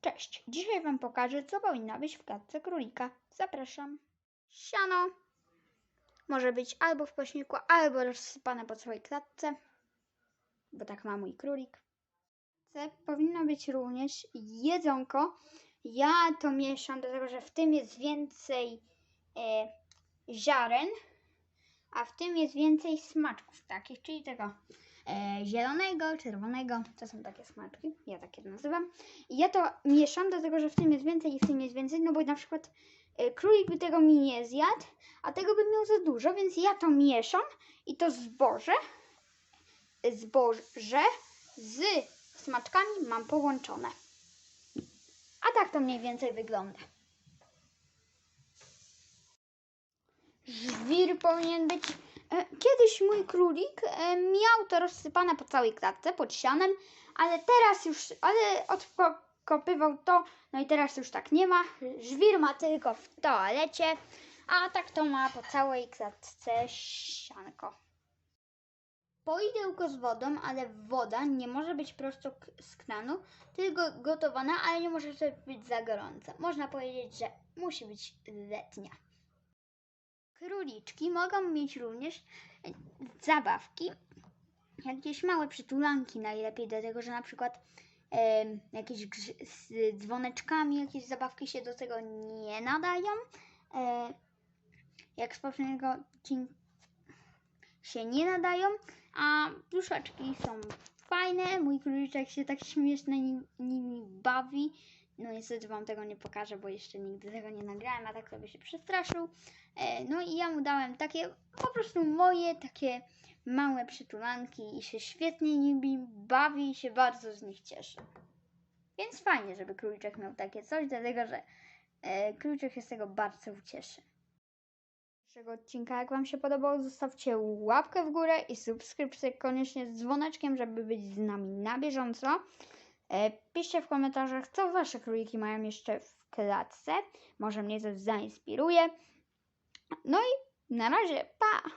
Cześć, dzisiaj Wam pokażę, co powinno być w klatce królika. Zapraszam. Siano może być albo w pośniku, albo rozsypane po całej klatce, bo tak ma mój królik. Powinno być również jedzonko. Ja to mieszam, dlatego że w tym jest więcej e, ziaren, a w tym jest więcej smaczków takich, czyli tego zielonego, czerwonego. To są takie smaczki, ja takie nazywam. I ja to mieszam, dlatego że w tym jest więcej i w tym jest więcej, no bo na przykład e, królik by tego mi nie zjadł, a tego bym miał za dużo, więc ja to mieszam i to zboże, zboże z smaczkami mam połączone. A tak to mniej więcej wygląda. Żwir powinien być. E, Kiedyś mój królik e, miał to rozsypane po całej klatce pod sianem, ale teraz już, ale odkopywał to, no i teraz już tak nie ma. Żwir ma tylko w toalecie, a tak to ma po całej klatce sianko. Poidełko z wodą, ale woda nie może być prosto z kranu, tylko gotowana, ale nie może być za gorąca. Można powiedzieć, że musi być letnia. Króliczki mogą mieć również e, zabawki, jakieś małe przytulanki najlepiej, dlatego że na przykład em, jakieś z dzwoneczkami, jakieś zabawki się do tego nie nadają. E, jak z poprzedniego odcinka się nie nadają, a pluszeczki są fajne. Mój króliczek się tak śmiesznie nim, nimi bawi. No niestety wam tego nie pokażę, bo jeszcze nigdy tego nie nagrałem, a tak sobie się przestraszył. E, no i ja mu dałem takie po prostu moje takie małe przytulanki i się świetnie nimi bawi i się bardzo z nich cieszy. Więc fajnie, żeby króliczek miał takie coś, dlatego że e, króliczek się z tego bardzo ucieszy dzisiejszego odcinka. Jak Wam się podobało, zostawcie łapkę w górę i subskrypcję koniecznie z dzwoneczkiem, żeby być z nami na bieżąco. E, piszcie w komentarzach, co Wasze króliki mają jeszcze w klatce. Może mnie coś zainspiruje. No i na razie, pa!